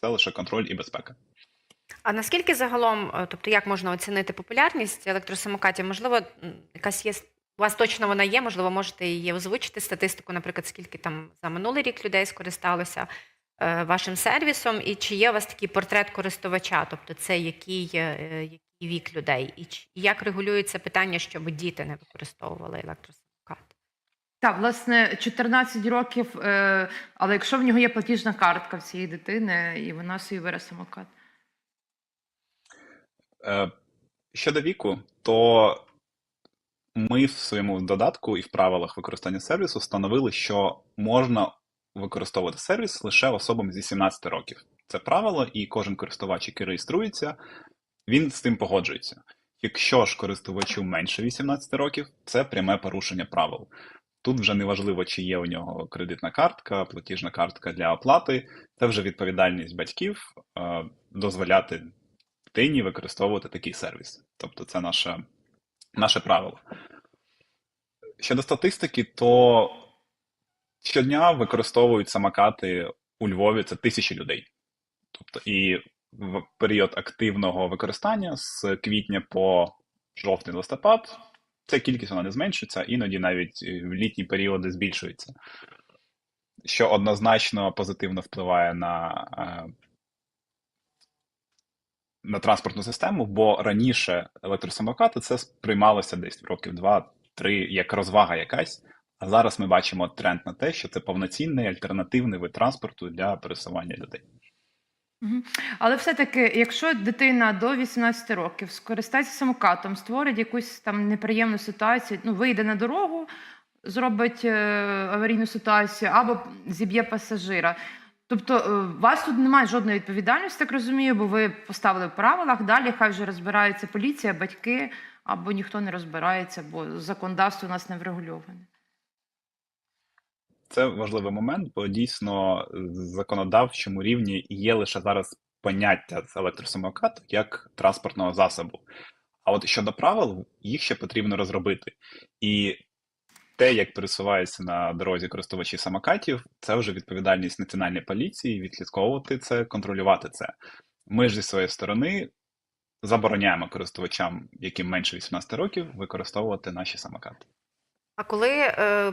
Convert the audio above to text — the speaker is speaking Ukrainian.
це лише контроль і безпека. А наскільки загалом, е, тобто як можна оцінити популярність електросамокатів? Можливо, якась є у вас точно вона є, можливо, можете її озвучити статистику, наприклад, скільки там за минулий рік людей скористалося е, вашим сервісом, і чи є у вас такий портрет користувача, тобто це який, е, який вік людей, і чи- як регулюється питання, щоб діти не використовували електросамокат? Так, власне, 14 років, е, але якщо в нього є платіжна картка в цієї дитини, і вона собі бере самокат. Е, Щодо віку, то ми в своєму додатку і в правилах використання сервісу встановили, що можна використовувати сервіс лише особам зі 17 років. Це правило, і кожен користувач, який реєструється, він з цим погоджується. Якщо ж користувачу менше 18 років, це пряме порушення правил. Тут вже не важливо, чи є у нього кредитна картка, платіжна картка для оплати. Це вже відповідальність батьків е, дозволяти дитині використовувати такий сервіс. Тобто це наше, наше правило. Щодо статистики, то щодня використовують самокати у Львові це тисячі людей. Тобто, і в період активного використання з квітня по жовтий-листопад ця кількість вона не зменшується, іноді навіть е, в літні періоди збільшується, що однозначно позитивно впливає на е, на транспортну систему, бо раніше електросамокати це сприймалося десь років 2-3 як розвага якась. А зараз ми бачимо тренд на те, що це повноцінний альтернативний вид транспорту для пересування людей. Але все-таки, якщо дитина до 18 років скористається самокатом, створить якусь там неприємну ситуацію, ну, вийде на дорогу, зробить е, аварійну ситуацію або зіб'є пасажира. Тобто, е, у вас тут немає жодної відповідальності, так розумію, бо ви поставили в правилах. Далі хай вже розбирається поліція, батьки, або ніхто не розбирається, бо законодавство у нас не врегульоване. Це важливий момент, бо дійсно в законодавчому рівні є лише зараз поняття з електросамокату як транспортного засобу. А от щодо правил, їх ще потрібно розробити. І те, як пересуваються на дорозі користувачі самокатів, це вже відповідальність національної поліції відслідковувати це, контролювати це. Ми ж зі своєї сторони забороняємо користувачам, яким менше 18 років, використовувати наші самокати. А коли е,